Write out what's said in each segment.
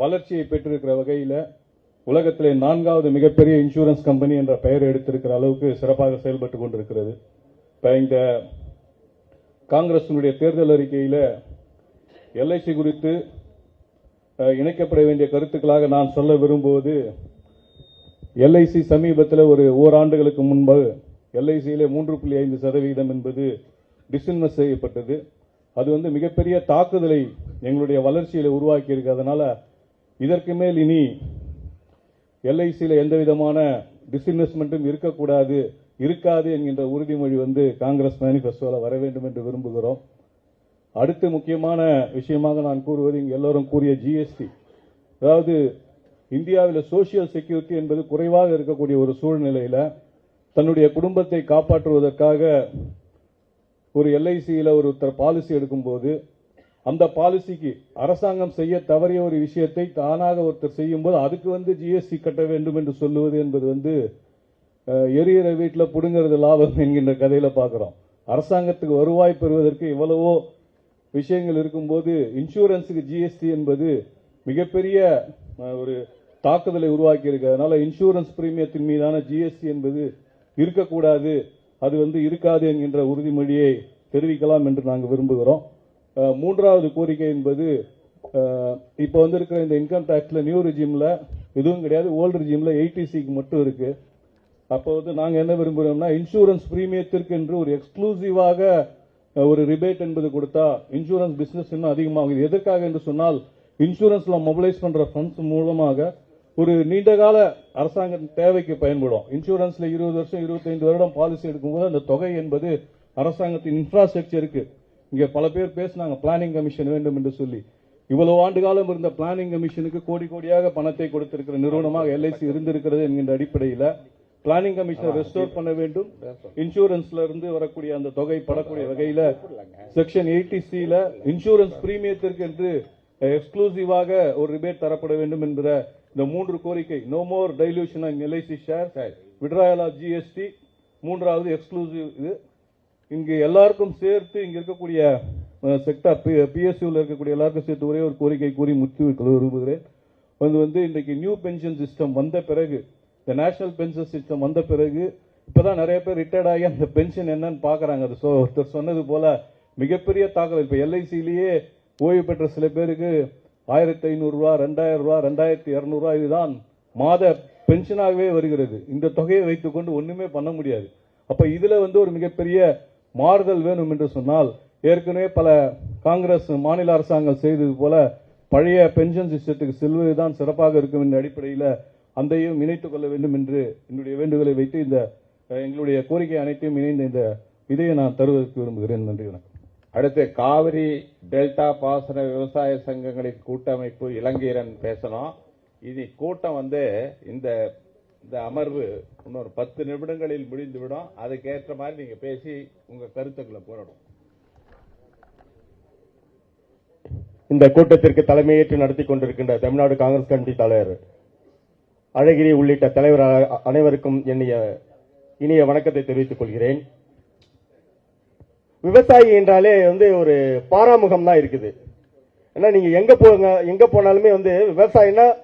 வளர்ச்சியை பெற்றிருக்கிற வகையில் உலகத்திலே நான்காவது மிகப்பெரிய இன்சூரன்ஸ் கம்பெனி என்ற பெயர் எடுத்திருக்கிற அளவுக்கு சிறப்பாக செயல்பட்டு கொண்டிருக்கிறது. இப்போ இந்த காங்கிரஸினுடைய தேர்தல் அறிக்கையில் எல்ஐசி குறித்து இணைக்கப்பட வேண்டிய கருத்துக்களாக நான் சொல்ல விரும்புவது எல்ஐசி சமீபத்தில் ஒரு ஓராண்டுகளுக்கு முன்பு எல்ஐசியிலே மூன்று புள்ளி ஐந்து சதவீதம் என்பது டிஸ்இன்வெஸ்ட் செய்யப்பட்டது. அது வந்து மிகப்பெரிய தாக்குதலை எங்களுடைய வளர்ச்சியில் உருவாக்கி இருக்கு இதற்கு மேல் இனி எல்ஐசியில் எந்த விதமான டிஸ்இன்வெஸ்ட்மெண்ட்டும் இருக்கக்கூடாது இருக்காது என்கின்ற உறுதிமொழி வந்து காங்கிரஸ் மேனிஃபெஸ்டோவில் வர வேண்டும் என்று விரும்புகிறோம். அடுத்து முக்கியமான விஷயமாக நான் கூறுவது இங்கே எல்லோரும் கூறிய ஜிஎஸ்டி அதாவது இந்தியாவில் சோசியல் செக்யூரிட்டி என்பது குறைவாக இருக்கக்கூடிய ஒரு சூழ்நிலையில் தன்னுடைய குடும்பத்தை காப்பாற்றுவதற்காக ஒரு எல்ஐசியில் ஒருத்தர் பாலிசி எடுக்கும்போது அந்த பாலிசிக்கு அரசாங்கம் செய்ய தவறிய ஒரு விஷயத்தை தானாக ஒருத்தர் செய்யும்போது அதுக்கு வந்து ஜிஎஸ்டி கட்ட வேண்டும் என்று சொல்லுவது என்பது வந்து எரியிற வீட்டில் பிடுங்கிறது லாபம் என்கின்ற கதையில் பார்க்குறோம் அரசாங்கத்துக்கு வருவாய் பெறுவதற்கு எவ்வளவோ விஷயங்கள் இருக்கும்போது இன்சூரன்ஸுக்கு ஜிஎஸ்டி என்பது மிகப்பெரிய ஒரு தாக்குதலை உருவாக்கி இருக்கு அதனால இன்சூரன்ஸ் பிரீமியத்தின் மீதான ஜிஎஸ்டி என்பது இருக்கக்கூடாது. அது வந்து இருக்காது என்கின்ற உறுதிமொழியை தெரிவிக்கலாம் என்று நாங்கள் விரும்புகிறோம். மூன்றாவது கோரிக்கை என்பது இப்போ வந்திருக்கிற இந்த இன்கம் டேக்ஸில் நியூ ரிஜிமில் எதுவும் கிடையாது. ஓல்டு ரிஜிமில் எயிட்டிசிக்கு மட்டும் இருக்குது அப்போ வந்து நாங்கள் என்ன விரும்புகிறோம்னா இன்சூரன்ஸ் பிரீமியத்திற்கு என்று ஒரு எக்ஸ்க்ளூசிவாக ஒரு ரிபேட் என்பது கொடுத்தா இன்சூரன்ஸ் பிஸ்னஸ் இன்னும் அதிகமாகும். இது எதற்காக என்று சொன்னால் இன்சூரன்ஸில் மொபிலைஸ் பண்ணுற ஃபண்ட்ஸ் மூலமாக ஒரு நீண்டகால அரசாங்க தேவைக்கு பயன்படும். இன்சூரன்ஸில் இருபது வருஷம் இருபத்தைந்து வருடம் பாலிசி எடுக்கும்போது அந்த தொகை என்பது அரசாங்கத்தின் இன்ஃப்ராஸ்ட்ரக்சருக்கு இங்க பல பேர் பேசினாங்க பிளானிங் கமிஷன் வேண்டும் என்று சொல்லி. இவ்வளவு ஆண்டு காலம் இருந்த பிளானிங் கமிஷனுக்கு கோடி கோடியாக பணத்தை கொடுத்திருக்கிற நிறுவனமாக எல்ஐசி இருந்திருக்கிறது என்கின்ற அடிப்படையில் பிளானிங் கமிஷனை ரெஸ்டோர் பண்ண வேண்டும். இன்சூரன்ஸ்ல இருந்து வரக்கூடிய அந்த தொகை படக்கூடிய வகையில செக்ஷன் எயிட்டி சில இன்சூரன்ஸ் பிரீமியத்திற்கு என்று எக்ஸ்க்ளூசிவாக ஒரு ரிபேட் தரப்பட வேண்டும் என்கிற இந்த மூன்று கோரிக்கை. No more dilution LIC share withdrawal of GST மூன்றாவது எக்ஸ்க்ளூசிவ் இது. இங்கு எல்லாருக்கும் சேர்த்து இங்க இருக்கக்கூடிய செக்டார் பிஎஸ்யூவில் இருக்கக்கூடிய எல்லாருக்கும் சேர்த்து ஒரே ஒரு கோரிக்கை கூறி முற்றி விரும்புகிறேன். அது வந்து இன்றைக்கு நியூ பென்ஷன் சிஸ்டம் வந்த பிறகு இந்த நேஷனல் பென்ஷன் சிஸ்டம் வந்த பிறகு இப்போதான் நிறைய பேர் ரிட்டையர்ட் ஆகி அந்த பென்ஷன் என்னன்னு பார்க்குறாங்க அது ஸோ ஒருத்தர் சொன்னது போல மிகப்பெரிய தாக்கல். இப்போ எல்ஐசியிலேயே ஓய்வு பெற்ற சில பேருக்கு ஆயிரத்தி ஐநூறுரூவா ரெண்டாயிரம் ரூபா ரெண்டாயிரத்தி இரநூறுவா இதுதான் மாத பென்ஷனாகவே வருகிறது. இந்த தொகையை வைத்துக்கொண்டு ஒன்றுமே பண்ண முடியாது. அப்போ இதில் வந்து ஒரு மிகப்பெரிய மாறுதல் வேணும் என்று சொன்னால் ஏற்கனவே பல காங்கிரஸ் மாநில அரசாங்கம் செய்தது போல பழைய பென்ஷன் சிஸ்டத்துக்கு செல்வதுதான் சிறப்பாக இருக்கும் என்ற அடிப்படையில் அந்தையும் இணைத்துக் கொள்ள வேண்டும் என்று என்னுடைய வேண்டுகோளை வைத்து இந்த எங்களுடைய கோரிக்கை அனைத்தையும் இணைந்த இந்த இதையை நான் தருவதற்கு விரும்புகிறேன். நன்றி வணக்கம். அடுத்து காவிரி டெல்டா பாசன விவசாய சங்கங்களின் கூட்டமைப்பு இலங்கையரன் பேசணும். இது கூட்டம் வந்து இந்த இந்த அமர்வு இன்னொரு பத்து நிமிடங்களில் முடிந்துவிடும். அதுக்கேற்ற மாதிரி நீங்க பேசி உங்க கருத்துக்களை போடணும். இந்த கூட்டத்திற்கு தலைமையேற்று நடத்தி கொண்டிருக்கின்ற தமிழ்நாடு காங்கிரஸ் கமிட்டி தலைவர் அழகிரி உள்ளிட்ட தலைவர் அனைவருக்கும் என்னைய இனிய வணக்கத்தை தெரிவித்துக் கொள்கிறேன். விவசாயி என்றாலே வந்து ஒரு பாராமுகம் தான் இருக்குது. ஏன்னா நீங்க எங்க போங்க எங்க போனாலுமே வந்து விவசாயினா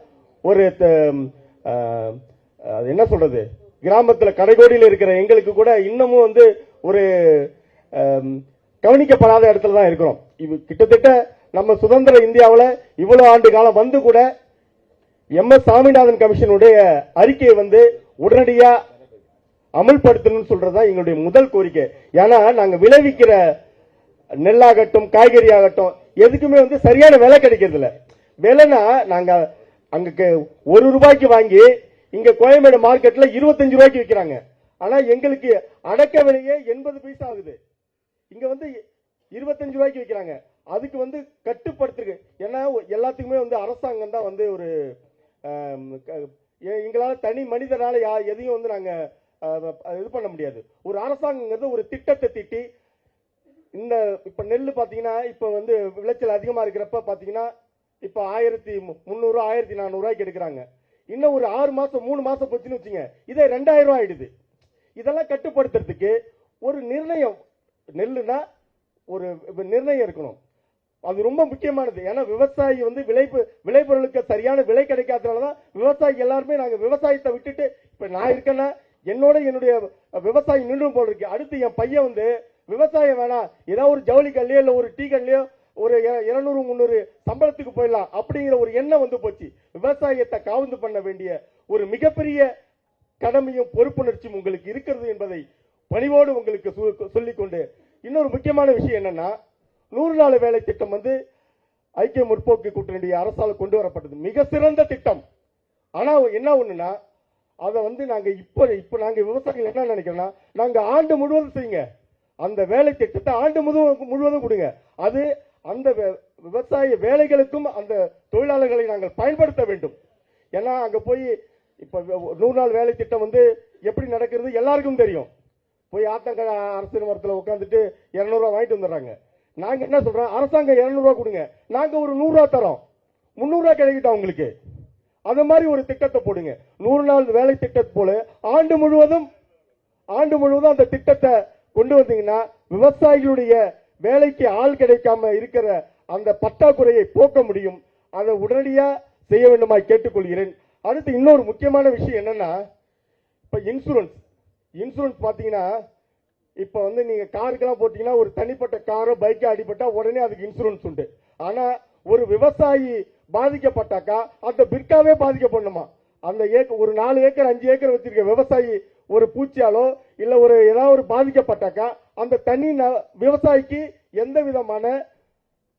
ஒரு த- அது என்ன சொல்றது? கிராமத்துல கடைகோடியில் இருக்கிற எங்களுக்கு கூட இன்னமும் வந்து ஒரு கவனிக்கப்படாத இடத்துல தான் இருக்கிறோம். இது கிட்டத்தட்ட நம்ம சுதந்திர இந்தியாவில் இவ்வளவு ஆண்டு காலம் வந்து கூட எம் எஸ் சாமிநாதன் கமிஷனுடைய அறிக்கையை வந்து உடனடியா அமல்படுத்தணும்னு சொல்றதுதான் எங்களுடைய முதல் கோரிக்கை. ஏன்னா நாங்க விளைவிக்கிற நெல்லாகட்டும் காய்கறி ஆகட்டும் எதுக்குமே வந்து சரியான விலை கிடைக்கிறது இல்ல விலைனா நாங்க அங்க ஒரு ரூபாய்க்கு வாங்கி இங்க கோயம்பேடு மார்க்கெட்ல இருபத்தஞ்சு ரூபாய்க்கு விற்கிறாங்க ஆனா எங்களுக்கு அடக்க விலையே எண்பது பைசா ஆகுது. இங்க வந்து இருபத்தஞ்சு ரூபாய்க்கு விற்கிறாங்க அதுக்கு வந்து கட்டுப்படுத்துருக்கு ஏன்னா எல்லாத்துக்குமே வந்து அரசாங்கம் தான் வந்து ஒரு க- எங்களால தனி மனிதனால யா எதையும் வந்து நாங்க இது பண்ண முடியாது. ஒரு அரசாங்கங்கிறது ஒரு திட்டத்தை திட்டி இந்த இப்ப நெல் பாத்தீங்கன்னா இப்ப வந்து விளைச்சல் அதிகமா இருக்கிறப்ப பாத்தீங்கன்னா இப்ப ஆயிரத்தி முந்நூறு ஆயிரத்தி நானூறு ரூபாய்க்கு எடுக்கிறாங்க. இன்னும் ஒரு ஆறு மாசம் மூணு மாசம் போச்சுன்னு வச்சுங்க இதே ரெண்டாயிரம் ரூபாய் ஆயிடுது. இதெல்லாம் கட்டுப்படுத்துறதுக்கு ஒரு நிர்ணயம் நெல்லுனா ஒரு நிர்ணயம் இருக்கணும். அது ரொம்ப முக்கியமானது. ஏன்னா விவசாயி வந்து விளைப்பு விளைபொருளுக்கு சரியான விலை கிடைக்காதனாலதான் விவசாயி எல்லாருமே நாங்க விவசாயத்தை விட்டுட்டு இப்ப நான் இருக்கேன்னா என்னோட என்னுடைய விவசாயி நின்றும் போல இருக்கு. அடுத்து என் பையன் வந்து விவசாயம் வேணாம். ஏதாவது ஒரு ஜவுளி கல்லையோ இல்ல ஒரு டீ கல்லையோ ஒரு இருநூறு முந்நூறு சம்பளத்துக்கு போயிடலாம் அப்படிங்கிற ஒரு எண்ணம் வந்து போச்சு. விவசாயத்தை காவந்து பண்ண வேண்டிய ஒரு மிகப்பெரிய கடமையும் பொறுப்புணர்ச்சியும் உங்களுக்கு இருக்கிறது என்பதை பணிவோடு உங்களுக்கு சு- சொல்லிக்கொண்டு இன்னொரு முக்கியமான விஷயம் என்னன்னா நூறு நாள் வேலை திட்டம் வந்து ஐக்கிய முற்போக்கு கூட்டணி அரசால் கொண்டு வரப்பட்டது. மிக சிறந்த திட்டம். ஆனா என்ன ஒண்ணுன்னா அதை வந்து நாங்க இப்ப இப்ப நாங்க விவசாயிகள் என்ன நினைக்கிறோம்னா நாங்க ஆண்டு முழுவதும் செய்யுங்க. அந்த வேலை திட்டத்தை ஆண்டு முழுவதும் முழுவதும் கொடுங்க. அது அந்த விவசாய வேலைகளுக்கும் அந்த தொழிலாளர்களை நாங்கள் பயன்படுத்த வேண்டும். ஏன்னா அங்க போய் இப்ப நூறு நாள் வேலை திட்டம் வந்து எப்படி நடக்கிறது எல்லாருக்கும் தெரியும். போய் ஆத்தங்கர அரசு நிறுவனத்தில் உட்காந்துட்டு இரநூறுவா வாங்கிட்டு வந்துடுறாங்க. நாங்க என்ன சொல்றோம்? அரசாங்கம் இருநூறுவா கொடுங்க. நாங்க ஒரு நூறுரூவா தரோம். முந்நூறுரூவா கிடைக்கிட்டோம் உங்களுக்கு அது மாதிரி ஒரு திட்டத்தை போடுங்க. நூறு நாள் வேலை திட்டத்தை போல ஆண்டு முழுவதும் ஆண்டு முழுவதும் அந்த திட்டத்தை கொண்டு வந்தீங்கன்னா விவசாயிகளுடைய வேலைக்கு ஆள் கிடைக்காம இருக்கிற அந்த பற்றாக்குறையை போக்க முடியும். அதை உடனடியா செய்ய வேண்டுமாய் கேட்டுக்கொள்கிறேன். அடுத்து இன்னொரு முக்கியமான விஷயம் என்னன்னா இப்ப இன்சூரன்ஸ் இன்சூரன்ஸ் பாத்தீங்கன்னா இப்ப வந்து நீங்க காருக்கெல்லாம் போட்டீங்கன்னா ஒரு தனிப்பட்ட காரோ பைக்கோ அடிபட்டா உடனே அதுக்கு இன்சூரன்ஸ் உண்டு. ஆனா ஒரு விவசாயி பாதிக்கப்பட்டாக்கா அந்த பிற்காவே பாதிக்கப்படணுமா? அந்த ஏக்கர் ஒரு நாலு ஏக்கர் அஞ்சு ஏக்கர் வச்சிருக்க விவசாயி ஒரு பூச்சியாலோ இல்ல ஒரு ஏதாவது ஒரு பாதிக்கப்பட்டாக்கா அந்த தனி ந- விவசாயிக்கு எந்த விதமான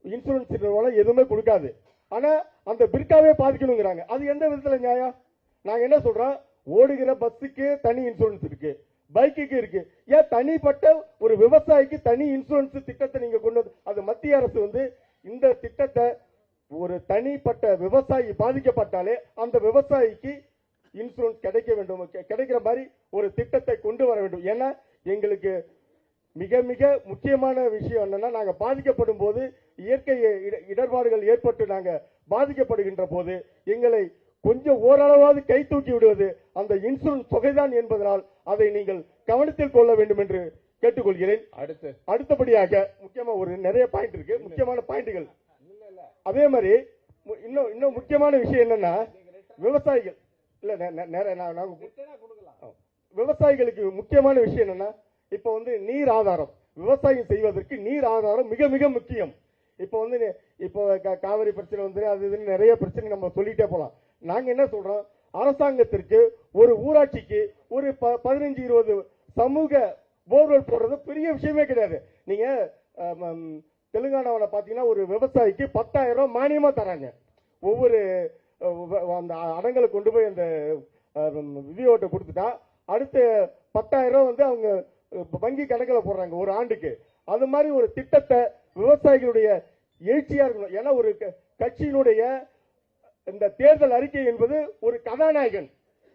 இன்சூரன்ஸ் நிறுவனம் எதுவுமே கொடுக்காது. ஆனா அந்த பிற்காவே பாதிக்கணுங்கிறாங்க. அது எந்த விதத்துல நியாயம்? நாங்க என்ன சொல்றோம் ஓடுகிற பஸ்ஸுக்கு தனி இன்சூரன்ஸ் இருக்கு. பைக்குக்கு இருக்கு. ஏன் தனிப்பட்ட ஒரு விவசாயிக்கு தனி இன்சூரன்ஸ் திட்டத்தை நீங்க கொண்டு வந்து அது மத்திய அரசு வந்து இந்த திட்டத்தை ஒரு தனிப்பட்ட விவசாயி பாதிக்கப்பட்டாலே அந்த விவசாயிக்கு இன்சூரன்ஸ் கிடைக்க வேண்டும். கிடைக்கிற மாதிரி ஒரு திட்டத்தை கொண்டு வர வேண்டும். ஏன்னா எங்களுக்கு மிக மிக முக்கியமான விஷயம் என்னன்னா நாங்க பாதிக்கப்படும் போது இயற்கை இட- இடர்பாடுகள் ஏற்பட்டு நாங்க பாதிக்கப்படுகின்ற போது எங்களை கொஞ்சம் ஓரளவாவது கை தூக்கி விடுவது அந்த இன்சூரன்ஸ் தொகைதான் என்பதனால் அதை நீங்கள் கவனத்தில் கொள்ள வேண்டும் என்று கேட்டுக்கொள்கிறேன். அடுத்து. அடுத்தபடியாக முக்கியமா ஒரு நிறைய பாயிண்ட் இருக்கு. முக்கியமான பாயிண்ட்கள். அதே மாதிரி இன்னும் இன்னும் முக்கியமான விஷயம் என்னன்னா விவசாயிகள். இல்ல. விவசாயிகளுக்கு முக்கியமான விஷயம் என்னன்னா இப்ப வந்து நீர் ஆதாரம். விவசாயம் செய்வதற்கு நீர் ஆதாரம் மிக மிக முக்கியம். இப்ப வந்து இப்போ காவிரி பிரச்சனை வந்து அது இதுன்னு நிறைய பிரச்சனை நம்ம சொல்லிட்டே போலாம். நாங்க என்ன சொல்றோம்? அரசாங்கத்திற்கு ஒரு ஊராட்சிக்கு ஒரு ப- பதினஞ்சு இருபது சமூக போர்வெல் போடுறது பெரிய விஷயமே கிடையாது. நீங்க தெலுங்கானாவில் பார்த்தீங்கன்னா ஒரு விவசாயிக்கு பத்தாயிரம் ரூபாய் மானியமாக தராங்க. ஒவ்வொரு அந்த அடங்களை கொண்டு போய் அந்த விதியோட்டை கொடுத்துட்டா அடுத்து பத்தாயிரம் ரூபாய் வந்து அவங்க வங்கி கணக்கில் போடுறாங்க ஒரு ஆண்டுக்கு. அது மாதிரி ஒரு திட்டத்தை விவசாயிகளுடைய எழுச்சியா இருக்கணும். ஏன்னா ஒரு கட்சியினுடைய இந்த தேர்தல் அறிக்கை என்பது ஒரு கதாநாயகன்.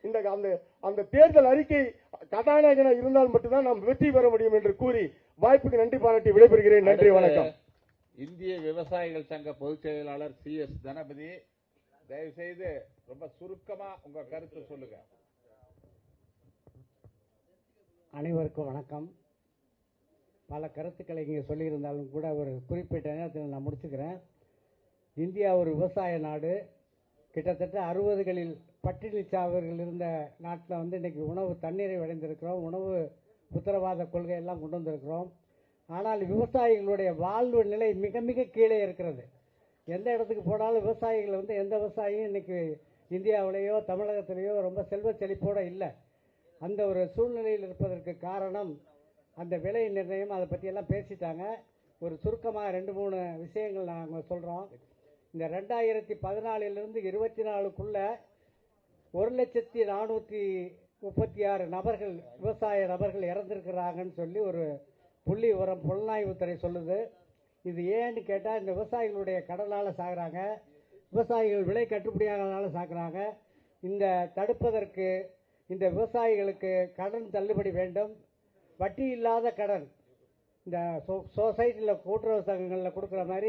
இந்த அந்த அந்த தேர்தல் அறிக்கை கதாநாயகனா இருந்தால் மட்டும்தான் நாம் வெற்றி பெற முடியும் என்று கூறி வாய்ப்புக்கு நன்றி பாராட்டி விடைபெறுகிறேன். நன்றி வணக்கம். இந்திய விவசாயிகள் சங்க பொதுச் செயலாளர் சி எஸ் தனபதி தயவு செய்து ரொம்ப சுருக்கமா உங்க கருத்து சொல்லுங்க. அனைவருக்கும் வணக்கம். பல கருத்துக்களை இங்கே சொல்லியிருந்தாலும் கூட ஒரு குறிப்பிட்ட நேரத்தில் நான் முடிச்சுக்கிறேன். இந்தியா ஒரு விவசாய நாடு. கிட்டத்தட்ட அறுபதுகளில் பட்டினி சாவர்கள் இருந்த நாட்டில் வந்து இன்னைக்கு உணவு தண்ணீரை அடைந்திருக்கிறோம் உணவு உத்தரவாத கொள்கை எல்லாம் கொண்டு வந்திருக்கிறோம். ஆனால் விவசாயிகளுடைய வாழ்வு நிலை மிக மிக கீழே இருக்கிறது. எந்த இடத்துக்கு போனாலும் விவசாயிகள் வந்து எந்த விவசாயியும் இன்னைக்கு இந்தியாவிலேயோ தமிழகத்திலேயோ ரொம்ப செல்வ செழிப்போடு இல்லை. அந்த ஒரு சூழ்நிலையில் இருப்பதற்கு காரணம் அந்த விலை நிர்ணயம். அதை பற்றியெல்லாம் பேசிட்டாங்க. ஒரு சுருக்கமாக ரெண்டு மூணு விஷயங்கள் நாங்கள் சொல்கிறோம் இந்த ரெண்டாயிரத்தி பதினாலிலிருந்து இருபத்தி நாலுக்குள்ள ஒரு லட்சத்தி நானூற்றி முப்பத்தி ஆறு நபர்கள் விவசாய நபர்கள் இறந்திருக்கிறாங்கன்னு சொல்லி ஒரு புள்ளி உரம் புலனாய்வுத்துறை சொல்லுது. இது ஏன்னு கேட்டால் இந்த விவசாயிகளுடைய கடனால் சாகுறாங்க. விவசாயிகள் விலை கட்டுப்படியாகிறதுனால சாகுறாங்க. இந்த தடுப்பதற்கு இந்த விவசாயிகளுக்கு கடன் தள்ளுபடி வேண்டும். வட்டி இல்லாத கடன். இந்த சொசைட்டியில் கூட்டுறவு சங்கங்களில் கொடுக்குற மாதிரி